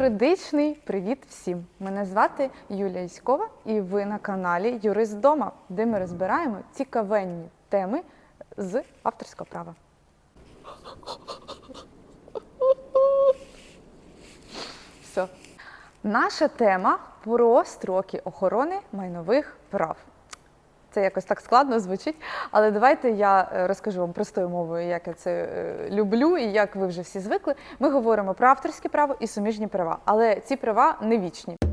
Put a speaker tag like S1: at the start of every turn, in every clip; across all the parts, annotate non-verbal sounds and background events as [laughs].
S1: Юридичний привіт всім! Мене звати Юлія Іськова, і ви на каналі Юрист Дома, де ми розбираємо цікавенні теми з авторського права. Все. Наша тема про строки охорони майнових прав. Це якось так складно звучить, але давайте я е, розкажу вам простою мовою, як я це е, люблю і як ви вже всі звикли. Ми говоримо про авторське право і суміжні права, але ці права не вічні.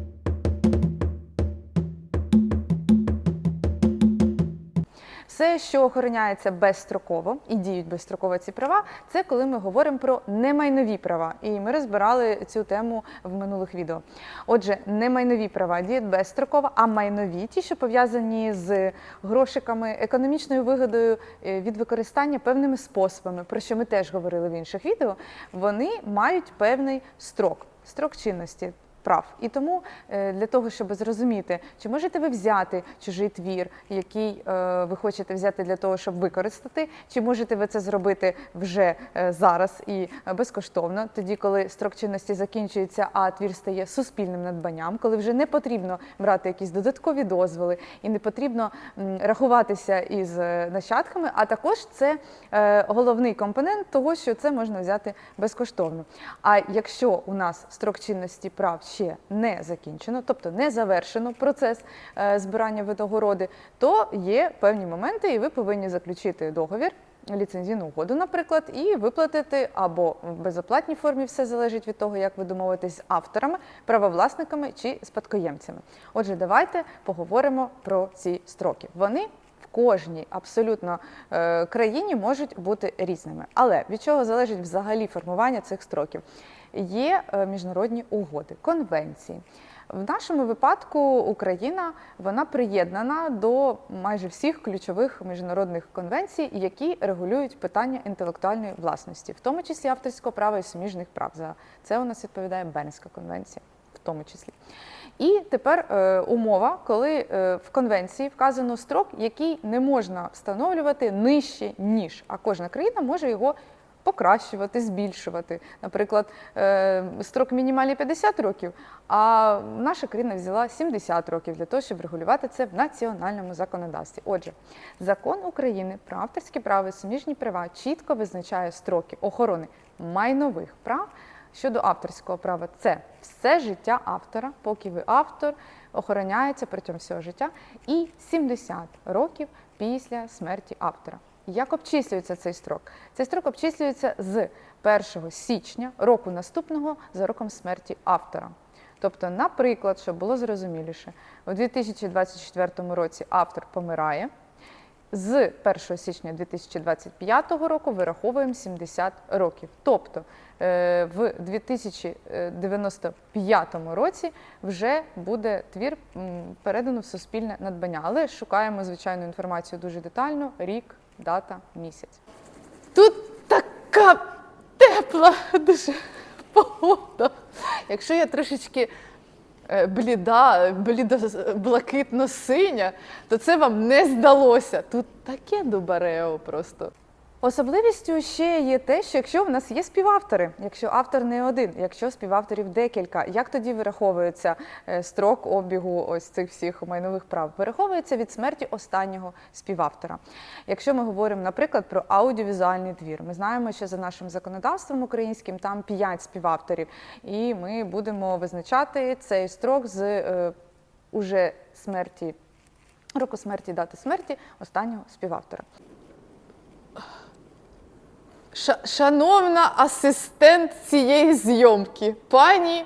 S1: Все, що охороняється безстроково і діють безстроково ці права, це коли ми говоримо про немайнові права. І ми розбирали цю тему в минулих відео. Отже, немайнові права діють безстроково, а майнові ті, що пов'язані з грошиками, економічною вигодою е, від використання певними способами, про що ми теж говорили в інших відео, вони мають певний строк, строк чинності прав. І тому е, для того, щоб зрозуміти, чи можете ви взяти чужий твір, який е, ви хочете взяти для того, щоб використати, чи можете ви це зробити вже е, зараз і безкоштовно, тоді, коли строк чинності закінчується, а твір стає суспільним надбанням, коли вже не потрібно брати якісь додаткові дозволи і не потрібно рахуватися із нащадками, а також це головний компонент того, що це можна взяти безкоштовно. А якщо у нас строк чинності прав ще не закінчено, тобто не завершено процес е, збирання винагороди, то є певні моменти, і ви повинні заключити договір. Ліцензійну угоду, наприклад, і виплатити або в безоплатній формі все залежить від того, як ви домовитесь з авторами, правовласниками чи спадкоємцями. Отже, давайте поговоримо про ці строки. Вони кожній абсолютно е, країні можуть бути різними. Але від чого залежить взагалі формування цих строків? Є е, міжнародні угоди, конвенції. В нашому випадку Україна вона приєднана до майже всіх ключових міжнародних конвенцій, які регулюють питання інтелектуальної власності, в тому числі авторського права і суміжних прав. За це у нас відповідає Бернська конвенція, в тому числі. І тепер е, умова, коли е, в конвенції вказано строк, який не можна встановлювати нижче ніж, а кожна країна може його покращувати, збільшувати. Наприклад, е, строк мінімальний 50 років, а наша країна взяла 70 років для того, щоб регулювати це в національному законодавстві. Отже, закон України про авторське право і суміжні права чітко визначає строки охорони майнових прав. Щодо авторського права, це все життя автора, поки ви автор, охороняється протягом всього життя, і 70 років після смерті автора. Як обчислюється цей строк? Цей строк обчислюється з 1 січня року наступного за роком смерті автора. Тобто, наприклад, щоб було зрозуміліше, у 2024 році автор помирає. З 1 січня 2025 року вираховуємо 70 років. Тобто е, в 2095 році вже буде твір передано в суспільне надбання. Але шукаємо звичайну інформацію дуже детально: рік, дата, місяць. Тут така тепла дуже погода. Якщо я трошечки бліда, блідо блакитно-синя, то це вам не здалося. Тут таке дубарео просто. Особливістю ще є те, що якщо в нас є співавтори, якщо автор не один, якщо співавторів декілька, як тоді вираховується е, строк обігу ось цих всіх майнових прав? Вираховується від смерті останнього співавтора. Якщо ми говоримо, наприклад, про аудіовізуальний твір, ми знаємо, що за нашим законодавством українським там 5 співавторів, і ми будемо визначати цей строк з е, уже смерті, року смерті, дати смерті останнього співавтора. Ша- Шановна асистент цієї зйомки, пані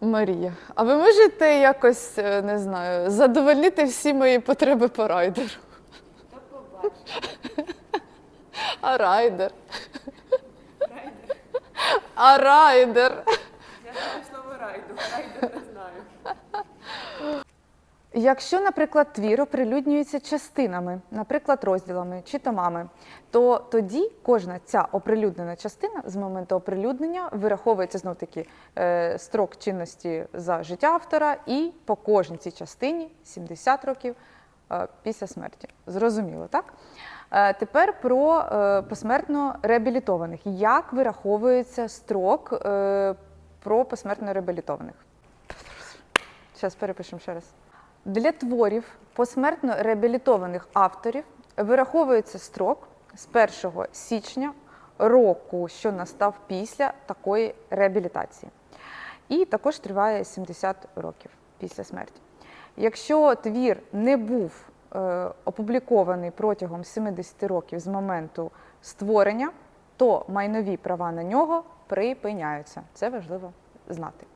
S1: Марія, а ви можете якось, е, не знаю, задовольнити всі мої потреби по райдеру? [laughs] А райдер? А райдер?
S2: Я знаю слово райду, знаю.
S1: Якщо, наприклад, твір оприлюднюється частинами, наприклад, розділами чи томами, то тоді кожна ця оприлюднена частина з моменту оприлюднення вираховується знов таки е, строк чинності за життя автора, і по кожній цій частині 70 років е, після смерті. Зрозуміло, так? Е, Тепер про посмертно реабілітованих. Як вираховується строк про посмертно реабілітованих? Зараз перепишемо ще раз. Для творів посмертно реабілітованих авторів вираховується строк з 1 січня року, що настав після такої реабілітації. І також триває 70 років після смерті. Якщо твір не був е, опублікований протягом 70 років з моменту створення, то майнові права на нього припиняються. Це важливо знати.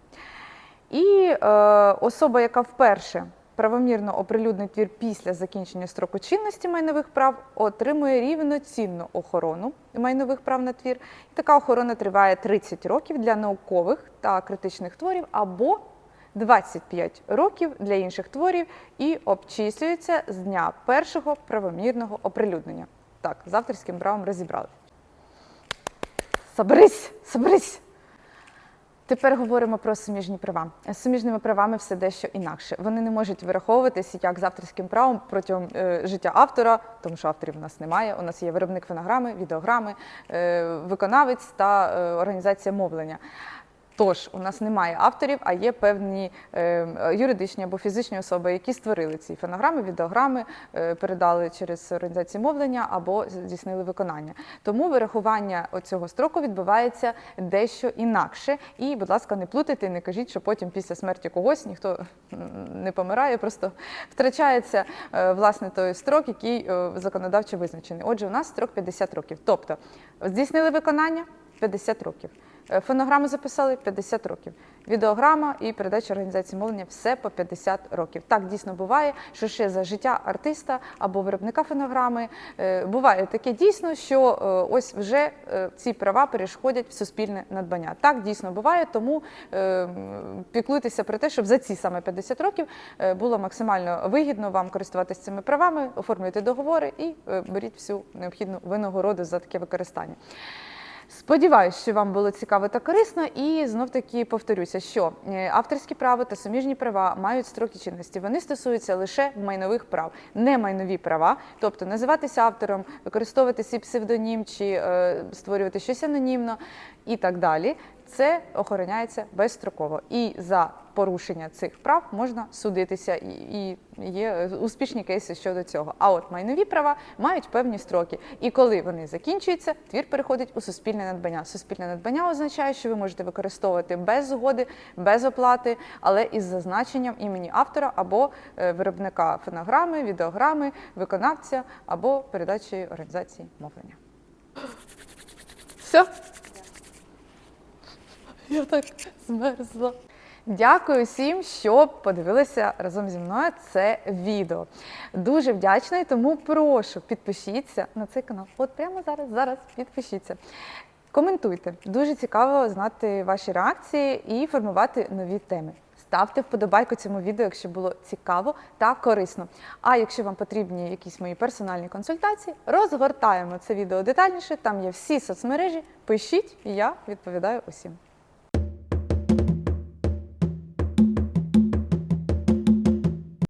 S1: І е, особа, яка вперше правомірно оприлюднить твір після закінчення строку чинності майнових прав, отримує рівноцінну охорону майнових прав на твір. І така охорона триває 30 років для наукових та критичних творів або 25 років для інших творів і обчислюється з дня першого правомірного оприлюднення. Так, з авторським правом розібрали. Соберись, соберись! Тепер говоримо про суміжні права. З суміжними правами все дещо інакше. Вони не можуть вираховуватися як з авторським правом протягом е, життя автора, тому що авторів у нас немає. У нас є виробник фонограми, відеограми, е, виконавець та е, організація мовлення. Тож у нас немає авторів, а є певні е, юридичні або фізичні особи, які створили ці фонограми, відеограми, е, передали через організацію мовлення або здійснили виконання. Тому вирахування цього строку відбувається дещо інакше. І, будь ласка, не плутайте, не кажіть, що потім після смерті когось ніхто не помирає, просто втрачається е, власне той строк, який законодавчо визначений. Отже, у нас строк 50 років. Тобто здійснили виконання 50 років. Е, Фонограму записали 50 років. Відеограма і передача організації мовлення все по 50 років. Так дійсно буває, що ще за життя артиста або виробника фонограми е, буває таке дійсно, що е, ось вже ці права перешкодять в суспільне надбання. Так дійсно буває, тому піклуйтеся про те, щоб за ці саме 50 років було максимально вигідно вам користуватися цими правами, оформлюйте договори і беріть всю необхідну винагороду за таке використання. Сподіваюсь, що вам було цікаво та корисно, і знов таки повторюся, що е, авторські права та суміжні права мають строки чинності. Вони стосуються лише майнових прав, не майнові права, тобто називатися автором, використовувати свій псевдонім чи е, створювати щось анонімно і так далі. Це охороняється безстроково. І за порушення цих прав можна судитися, і, є успішні кейси щодо цього. А от майнові права мають певні строки. І коли вони закінчуються, твір переходить у суспільне надбання. Суспільне надбання означає, що ви можете використовувати без згоди, без оплати, але із зазначенням імені автора або е, виробника фонограми, відеограми, виконавця або передачі організації мовлення. Все? Я так змерзла. Дякую всім, що подивилися разом зі мною це відео. Дуже вдячна і тому прошу підпишіться на цей канал. От прямо зараз, зараз підпишіться. Коментуйте. Дуже цікаво знати ваші реакції і формувати нові теми. Ставте вподобайку цьому відео, якщо було цікаво та корисно. А якщо вам потрібні якісь мої персональні консультації, розгортаємо це відео детальніше. Там є всі соцмережі. Пишіть, і я відповідаю усім.